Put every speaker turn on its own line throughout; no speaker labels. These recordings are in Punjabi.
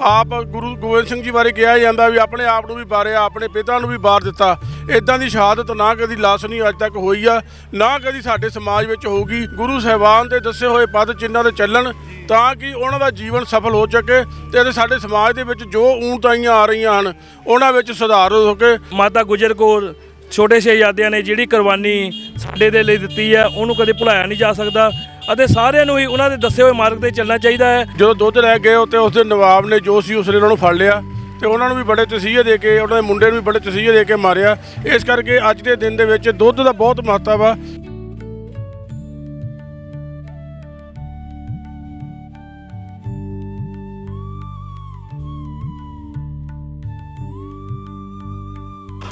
ਆਪ ਗੁਰੂ ਗੋਬਿੰਦ ਸਿੰਘ ਜੀ ਬਾਰੇ ਕਿਹਾ ਜਾਂਦਾ ਵੀ ਆਪਣੇ ਆਪ ਨੂੰ ਵੀ ਬਾਰਿਆ, ਆਪਣੇ ਪਿਤਾ ਨੂੰ ਵੀ ਬਾਰ ਦਿੱਤਾ। ਇਦਾਂ ਦੀ ਸ਼ਹਾਦਤ ਨਾ ਕਦੀ ਲਾਸ਼ ਨਹੀਂ ਅੱਜ ਤੱਕ ਹੋਈ ਆ, ਨਾ ਕਦੀ ਸਾਡੇ ਸਮਾਜ ਵਿੱਚ ਹੋਊਗੀ। ਗੁਰੂ ਸਾਹਿਬਾਨ ਦੇ ਦੱਸੇ ਹੋਏ ਪਦ ਚਿੰਨ੍ਹਾਂ ਤੇ ਚੱਲਣ ਤਾਂ ਕਿ ਉਹਨਾਂ ਦਾ ਜੀਵਨ ਸਫਲ ਹੋ ਸਕੇ ਤੇ ਅਤੇ ਸਾਡੇ ਸਮਾਜ ਦੇ ਵਿੱਚ ਜੋ ਊਣਤਾਈਆਂ ਆ ਰਹੀਆਂ ਹਨ, ਉਹਨਾਂ ਵਿੱਚ ਸੁਧਾਰ ਹੋ ਸਕੇ।
ਮਾਤਾ ਗੁਜਰ ਕੌਰ, ਛੋਟੇ ਸ਼ਹਿਜ਼ਾਦਿਆਂ ਨੇ ਜਿਹੜੀ ਕੁਰਬਾਨੀ ਸਾਡੇ ਦੇ ਲਈ ਦਿੱਤੀ ਹੈ ਉਹਨੂੰ ਕਦੇ ਭੁਲਾਇਆ ਨਹੀਂ ਜਾ ਸਕਦਾ। ਅਤੇ ਸਾਰਿਆਂ ਨੂੰ ਹੀ ਉਹਨਾਂ ਦੇ ਦੱਸੇ ਹੋਏ ਮਾਰਗ ਤੇ ਚੱਲਣਾ ਚਾਹੀਦਾ ਹੈ।
ਜਦੋਂ ਦੁੱਧ ਲੈ ਗਏ ਉੱਤੇ ਉਸ ਦੇ ਨਵਾਬ ਨੇ ਜੋ ਸੀ ਉਸਨੇ ਉਹਨਾਂ ਨੂੰ ਫੜ ਲਿਆ ਤੇ ਉਹਨਾਂ ਨੂੰ ਵੀ ਬੜੇ ਤਸੀਹੇ ਦੇ ਕੇ, ਉਹਨਾਂ ਦੇ ਮੁੰਡੇ ਨੂੰ ਵੀ ਬੜੇ ਤਸੀਹੇ ਦੇ ਕੇ ਮਾਰਿਆ। ਇਸ ਕਰਕੇ ਅੱਜ ਦੇ ਦਿਨ ਦੇ ਵਿੱਚ ਦੁੱਧ ਦਾ ਬਹੁਤ ਮਹੱਤਵ ਆ।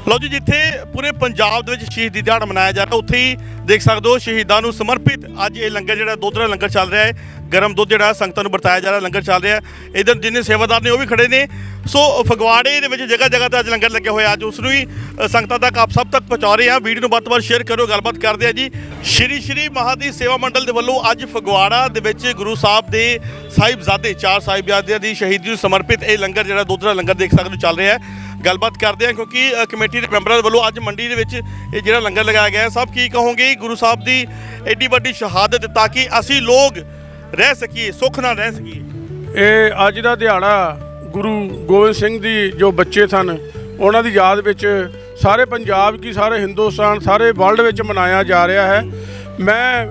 ਲਓ ਜੀ, ਜਿੱਥੇ ਪੂਰੇ ਪੰਜਾਬ ਦੇ ਵਿੱਚ ਸ਼ਹੀਦੀ ਦਿਹਾੜਾ ਮਨਾਇਆ ਜਾ ਰਿਹਾ, ਉੱਥੇ ਹੀ ਦੇਖ ਸਕਦੇ ਹੋ ਸ਼ਹੀਦਾਂ ਨੂੰ ਸਮਰਪਿਤ ਅੱਜ ਇਹ ਲੰਗਰ ਜਿਹੜਾ ਦੁੱਧ ਦਾ ਲੰਗਰ ਚੱਲ ਰਿਹਾ ਹੈ। ਗਰਮ ਦੁੱਧ ਜਿਹੜਾ, ਸੰਗਤਾਂ ਨੂੰ ਵਰਤਾਇਆ ਜਾ ਰਿਹਾ, ਲੰਗਰ ਚੱਲ ਰਿਹਾ ਹੈ। ਇਧਰ ਜਿੰਨੇ ਸੇਵਾਦਾਰ ਨੇ, ਉਹ ਵੀ ਖੜੇ ਨੇ। ਸੋ, ਫਗਵਾੜੇ ਦੇ ਵਿੱਚ ਜਗ੍ਹਾ ਜਗ੍ਹਾ ਤੇ ਅੱਜ ਲੰਗਰ ਲੱਗਿਆ ਹੋਇਆ। ਅੱਜ ਉਸ ਨੂੰ ਹੀ ਸੰਗਤਾਂ ਤੱਕ ਆਪ ਸਭ ਤੱਕ ਪਹੁੰਚਾ ਰਹੇ ਹਾਂ। ਵੀਡੀਓ ਨੂੰ ਵੱਧ ਤੋਂ ਵੱਧ ਸ਼ੇਅਰ ਕਰੋ ਗੱਲਬਾਤ ਕਰਦੇ ਆ ਜੀ। ਸ਼੍ਰੀ ਸ਼੍ਰੀ ਮਹਾਦੀ ਸੇਵਾ ਮੰਡਲ ਦੇ ਵੱਲੋਂ ਅੱਜ ਫਗਵਾੜਾ ਦੇ ਵਿੱਚ ਗੁਰੂ ਸਾਹਿਬ ਦੇ ਸਾਹਿਬਜ਼ਾਦੇ, ਚਾਰ ਸਾਹਿਬਜ਼ਾਦਿਆਂ ਦੀ ਸ਼ਹੀਦੀ ਨੂੰ ਸਮਰਪਿਤ ਇਹ ਲੰਗਰ ਜਿਹੜਾ ਦੁੱਧ ਦਾ ਲੰਗਰ ਦੇਖ ਸਕਦੇ ਹੋ, ਚੱਲ ਰਿਹਾ ਹੈ। ਗੱਲਬਾਤ ਕਰਦੇ ਹਾਂ ਕਿਉਂਕਿ ਅ, ਕਮੇਟੀ ਦੇ ਮੈਂਬਰਾਂ ਦੇ ਵੱਲੋਂ ਅੱਜ ਮੰਡੀ ਦੇ ਵਿੱਚ ਇਹ ਜਿਹੜਾ ਲੰਗਰ ਲਗਾਇਆ ਗਿਆ ਹੈ ਸਭ ਕੀ ਕਹੋਗੇ? ਗੁਰੂ ਸਾਹਿਬ ਦੀ ਐਡੀ ਵੱਡੀ ਸ਼ਹਾਦਤ ਤਾਂ ਕਿ ਅਸੀਂ ਲੋਕ ਰਹਿ ਸਕੀਏ ਸੁੱਖ ਨਾਲ ਰਹਿ ਸਕੀਏ।
ਇਹ ਅੱਜ ਦਾ ਦਿਹਾੜਾ ਗੁਰੂ ਗੋਬਿੰਦ ਸਿੰਘ ਦੀ ਜੋ ਬੱਚੇ ਸਨ ਉਹਨਾਂ ਦੀ ਯਾਦ ਵਿੱਚ ਸਾਰੇ ਪੰਜਾਬ ਕੀ ਸਾਰੇ ਹਿੰਦੁਸਤਾਨ ਸਾਰੇ ਵਰਲਡ ਵਿੱਚ ਮਨਾਇਆ ਜਾ ਰਿਹਾ ਹੈ। ਮੈਂ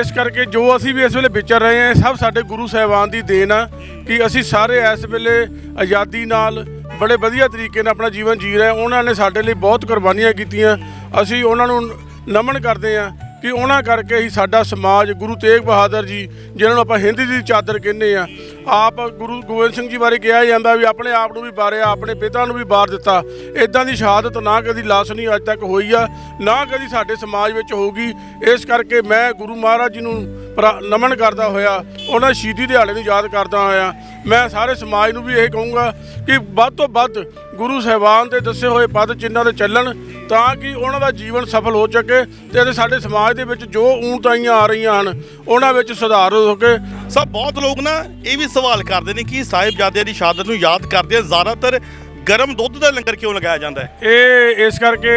ਇਸ ਕਰਕੇ ਜੋ ਅਸੀਂ ਵੀ ਇਸ ਵੇਲੇ ਵਿਚਰ ਰਹੇ ਹਾਂ ਇਹ ਸਭ ਸਾਡੇ ਗੁਰੂ ਸਾਹਿਬਾਨ ਦੀ ਦੇਣ ਆ ਕਿ ਅਸੀਂ ਸਾਰੇ ਇਸ ਵੇਲੇ ਆਜ਼ਾਦੀ ਨਾਲ ਬੜੇ ਵਧੀਆ ਤਰੀਕੇ ਨਾਲ ਆਪਣਾ ਜੀਵਨ ਜੀ ਰਹੇ। ਉਹਨਾਂ ਨੇ ਸਾਡੇ ਲਈ ਬਹੁਤ ਕੁਰਬਾਨੀਆਂ ਕੀਤੀਆਂ। ਅਸੀਂ ਉਹਨਾਂ ਨੂੰ ਨਮਨ ਕਰਦੇ ਹਾਂ ਕਿ ਉਹਨਾਂ ਕਰਕੇ ਹੀ ਸਾਡਾ ਸਮਾਜ ਗੁਰੂ ਤੇਗ ਬਹਾਦਰ ਜੀ ਜਿਹਨਾਂ ਨੂੰ ਆਪਾਂ ਹਿੰਦੀ ਦੀ ਚਾਦਰ ਕਹਿੰਦੇ ਆ ਆਪ ਗੁਰੂ ਗੋਬਿੰਦ ਸਿੰਘ ਜੀ ਬਾਰੇ ਕਿਹਾ ਜਾਂਦਾ ਵੀ ਆਪਣੇ ਆਪ ਨੂੰ ਵੀ ਬਾਰਿਆ, ਆਪਣੇ ਪਿਤਾ ਨੂੰ ਵੀ ਬਾਰ ਦਿੱਤਾ। ਇਦਾਂ ਦੀ ਸ਼ਹਾਦਤ ਨਾ ਕਦੀ ਲਾਸ਼ ਨਹੀਂ ਅੱਜ ਤੱਕ ਹੋਈ ਆ, ਨਾ ਕਦੀ ਸਾਡੇ ਸਮਾਜ ਵਿੱਚ ਹੋਊਗੀ। ਇਸ ਕਰਕੇ ਮੈਂ ਗੁਰੂ ਮਹਾਰਾਜ ਜੀ ਨੂੰ ਨਮਨ ਕਰਦਾ ਹੋਇਆ ਉਹਨਾਂ ਸ਼ਹੀਦੀ ਦਿਹਾੜੇ ਨੂੰ ਯਾਦ ਕਰਦਾ ਹੋਇਆ। ਮੈਂ ਸਾਰੇ ਸਮਾਜ ਨੂੰ ਵੀ ਇਹ ਕਹੂੰਗਾ ਕਿ ਵੱਧ ਤੋਂ ਵੱਧ ਗੁਰੂ ਸਾਹਿਬਾਨ ਦੇ ਦੱਸੇ ਹੋਏ ਪਦ ਚਿੰਨ੍ਹਾਂ ਤੇ ਚੱਲਣ ਤਾਂ ਕਿ ਉਹਨਾਂ ਦਾ ਜੀਵਨ ਸਫਲ ਹੋ ਸਕੇ ਤੇ ਅਤੇ ਸਾਡੇ ਸਮਾਜ ਦੇ ਵਿੱਚ ਜੋ ਊਣਤਾਈਆਂ ਆ ਰਹੀਆਂ ਹਨ ਉਹਨਾਂ ਵਿੱਚ ਸੁਧਾਰ ਹੋ ਸਕੇ।
ਸਭ ਬਹੁਤ ਲੋਕ ਨਾ ਇਹ ਵੀ ਸਵਾਲ ਕਰਦੇ ਨੇ ਕਿ ਸਾਹਿਬਜ਼ਾਦਿਆਂ ਦੀ ਸ਼ਹਾਦਤ ਨੂੰ ਯਾਦ ਕਰਦੇ ਆ ਜ਼ਿਆਦਾਤਰ ਗਰਮ ਦੁੱਧ ਦਾ ਲੰਗਰ ਕਿਉਂ ਲਗਾਇਆ ਜਾਂਦਾ ਹੈ?
ਇਹ ਇਸ ਕਰਕੇ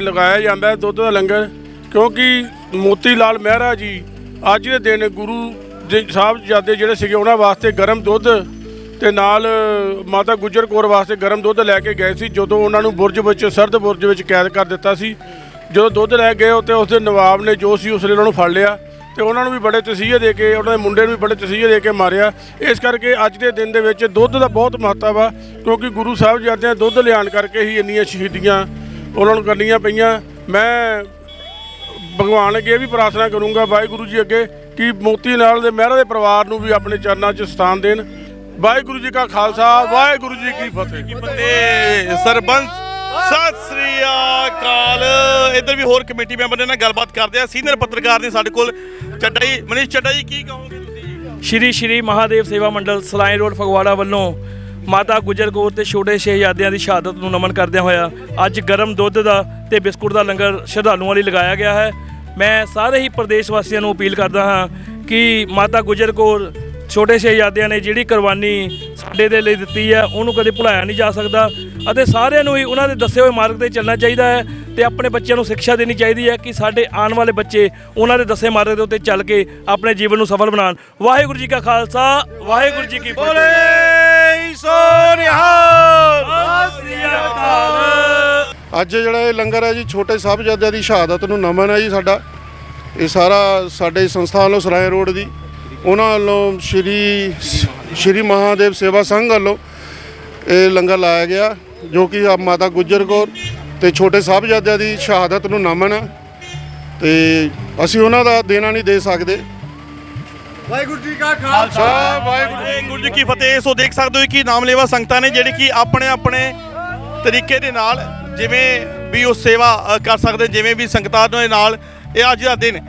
ਲਗਾਇਆ ਜਾਂਦਾ ਦੁੱਧ ਦਾ ਲੰਗਰ ਕਿਉਂਕਿ ਮੋਤੀ ਲਾਲ ਮਹਿਰਾ ਜੀ ਅੱਜ ਦੇ ਦਿਨ ਗੁਰੂ ਜੀ ਸਾਹਿਬ ਜਾਦੇ ਜਿਹੜੇ ਸੀਗੇ, ਉਹਨਾਂ ਵਾਸਤੇ ਗਰਮ ਦੁੱਧ ਤੇ ਨਾਲ ਮਾਤਾ ਗੁਜਰ ਕੌਰ ਵਾਸਤੇ ਗਰਮ ਦੁੱਧ ਲੈ ਕੇ ਗਏ ਸੀ, ਜਦੋਂ ਉਹਨਾਂ ਨੂੰ ਬੁਰਜ ਵਿੱਚ, ਸਰਦ ਬੁਰਜ ਵਿੱਚ ਕੈਦ ਕਰ ਦਿੱਤਾ ਸੀ। ਜਦੋਂ ਦੁੱਧ ਲੈ ਗਏ ਉੱਤੇ ਉਸਦੇ ਨਵਾਬ ਨੇ ਜੋ ਸੀ, ਉਸ ਉਸਨੇ ਉਹਨਾਂ ਨੂੰ ਫੜ ਲਿਆ ਤੇ ਉਹਨਾਂ ਨੂੰ ਵੀ ਬੜੇ ਤਸੀਹੇ ਦੇ ਕੇ, ਉਹਨਾਂ ਦੇ ਮੁੰਡੇ ਨੂੰ ਵੀ ਬੜੇ ਤਸੀਹੇ ਦੇ ਕੇ ਮਾਰਿਆ। ਇਸ ਕਰਕੇ ਅੱਜ ਦੇ ਦਿਨ ਦੇ ਵਿੱਚ ਦੁੱਧ ਦਾ ਬਹੁਤ ਮਹੱਤਵ ਆ, ਕਿਉਂਕਿ ਗੁਰੂ ਸਾਹਿਬ ਜਾਂਦੇ ਦੁੱਧ ਲਿਆਣ ਕਰਕੇ ਹੀ ਇੰਨੀਆਂ ਸ਼ਹੀਦੀਆਂ ਉਹਨਾਂ ਨੂੰ ਕਰਨੀਆਂ ਪਈਆਂ। ਮੈਂ ਭਗਵਾਨ ਅੱਗੇ ਇਹ ਵੀ ਪ੍ਰਾਰਥਨਾ ਕਰੂੰਗਾ ਵਾਹਿਗੁਰੂ ਜੀ ਅੱਗੇ ਕਿ ਮੋਤੀ ਲਾਲ ਦੇ ਮਹਿਰਾ ਦੇ ਪਰਿਵਾਰ ਨੂੰ ਵੀ ਆਪਣੇ ਚਰਨਾਂ 'ਚ ਸਥਾਨ ਦੇਣ। ਵਾਹਿਗੁਰੂ ਜੀ ਕਾ ਖਾਲਸਾ ਵਾਹਿਗੁਰੂ ਜੀ ਕੀ ਫਤਿਹ।
ਸਰਬੰਸ ਸਤਿ ਸ੍ਰੀ ਅਕਾਲ। ਇੱਧਰ ਵੀ ਹੋਰ ਕਮੇਟੀ ਮੈਂਬਰ ਨੇ ਨਾਲ ਗੱਲਬਾਤ ਕਰਦੇ ਆ। ਸੀਨੀਅਰ ਪੱਤਰਕਾਰ ਨੇ ਸਾਡੇ ਕੋਲ ਚੱਡਾ ਜੀ ਮਨੀਸ਼ ਚੱਡਾ ਜੀ ਕੀ ਕਹੋਗੇ ਤੁਸੀਂ? ਜੀ
ਸ਼੍ਰੀ ਸ਼੍ਰੀ ਮਹਾਦੇਵ ਸੇਵਾ ਮੰਡਲ ਸਲਾਈ ਰੋਡ ਫਗਵਾੜਾ ਵੱਲੋਂ ਮਾਤਾ ਗੁਜਰ ਕੌਰ ਤੇ ਛੋਟੇ ਸ਼ਹਿਜ਼ਾਦਿਆਂ ਦੀ ਸ਼ਹਾਦਤ ਨੂੰ ਨਮਨ ਕਰਦਿਆਂ ਹੋਇਆ ਅੱਜ ਗਰਮ ਦੁੱਧ ਦਾ ਤੇ ਬਿਸਕੁਟ ਦਾ ਲੰਗਰ ਸ਼ਰਧਾਲੂਆਂ ਲਈ ਲਗਾਇਆ ਗਿਆ ਹੈ। ਮੈਂ ਸਾਰੇ ਹੀ ਪ੍ਰਦੇਸ਼ ਵਾਸੀਆਂ ਨੂੰ ਅਪੀਲ ਕਰਦਾ ਹਾਂ ਕਿ ਮਾਤਾ ਗੁਜਰ ਕੌਰ ਛੋਟੇ ਸ਼ਹਿਜ਼ਾਦਿਆਂ ਨੇ ਜਿਹੜੀ ਕੁਰਬਾਨੀ ਸਾਡੇ ਦੇ ਲਈ ਦਿੱਤੀ ਹੈ ਉਹਨੂੰ ਕਦੇ ਭੁਲਾਇਆ ਨਹੀਂ ਜਾ ਸਕਦਾ ਅਤੇ ਸਾਰਿਆਂ ਨੂੰ ਹੀ ਉਹਨਾਂ ਦੇ ਦੱਸੇ ਹੋਏ ਮਾਰਗ ਤੇ ਚੱਲਣਾ ਚਾਹੀਦਾ ਹੈ ਤੇ ਆਪਣੇ ਬੱਚਿਆਂ ਨੂੰ ਸਿੱਖਿਆ ਦੇਣੀ ਚਾਹੀਦੀ ਹੈ ਕਿ ਸਾਡੇ ਆਉਣ ਵਾਲੇ ਬੱਚੇ ਉਹਨਾਂ ਦੇ ਦੱਸੇ ਮਾਰਗ ਦੇ ਉੱਤੇ ਚੱਲ ਕੇ ਆਪਣੇ ਜੀਵਨ ਨੂੰ ਸਫਲ ਬਣਾਉਣ। ਵਾਹਿਗੁਰੂ ਜੀ ਕਾ ਖਾਲਸਾ ਵਾਹਿਗੁਰੂ ਜੀ ਕੀ ਫਤਿਹ।
ਅੱਜ ਜਿਹੜਾ ਇਹ ਲੰਗਰ ਹੈ ਜੀ ਛੋਟੇ ਸਾਹਿਬਜ਼ਾਦਿਆਂ ਦੀ ਸ਼ਹਾਦਤ ਨੂੰ ਨਮਨ ਹੈ ਜੀ ਸਾਡਾ। ਇਹ ਸਾਰਾ ਸਾਡੇ ਸੰਸਥਾ ਵੱਲੋਂ ਸਰਾਏ ਰੋਡ ਦੀ ਉਹਨਾਂ ਵੱਲੋਂ ਸ਼੍ਰੀ ਸ਼੍ਰੀ ਮਹਾਦੇਵ ਸੇਵਾ ਸੰਘ ਵੱਲੋਂ ਇਹ ਲੰਗਰ ਲਾਇਆ ਗਿਆ ਜੋ ਕਿ ਆ ਮਾਤਾ ਗੁਜਰ ਕੌਰ ਤੇ ਛੋਟੇ ਸਾਹਿਬਜ਼ਾਦਿਆਂ ਦੀ ਸ਼ਹਾਦਤ ਨੂੰ ਨਮਨ ਹੈ। ਤੇ ਅਸੀਂ ਉਹਨਾਂ ਦਾ ਦੇਣਾ ਨਹੀਂ ਦੇ ਸਕਦੇ। ਵਾਹਿਗੁਰੂ ਜੀ ਕਾ ਖਾਲਸਾ। ਵਾਹਿਗੁਰੂ
ਵਾਹਿਗੁਰੂ ਜੀ ਕੀ ਫਤਿਹ। ਸੋ ਦੇਖ ਸਕਦੇ ਹੋ ਕਿ ਨਾਮਲੇਵਾ ਸੰਗਤਾਂ ਨੇ ਜਿਹੜੇ ਕਿ ਆਪਣੇ ਆਪਣੇ ਤਰੀਕੇ ਦੇ ਨਾਲ ਜਿਵੇਂ ਵੀ ਉਹ ਸੇਵਾ ਅ, ਕਰ ਸਕਦੇ ਜਿਵੇਂ ਵੀ ਸੰਗਤਾਂ ਦੇ ਨਾਲ ਇਹ ਅੱਜ ਦਾ ਦਿਨ।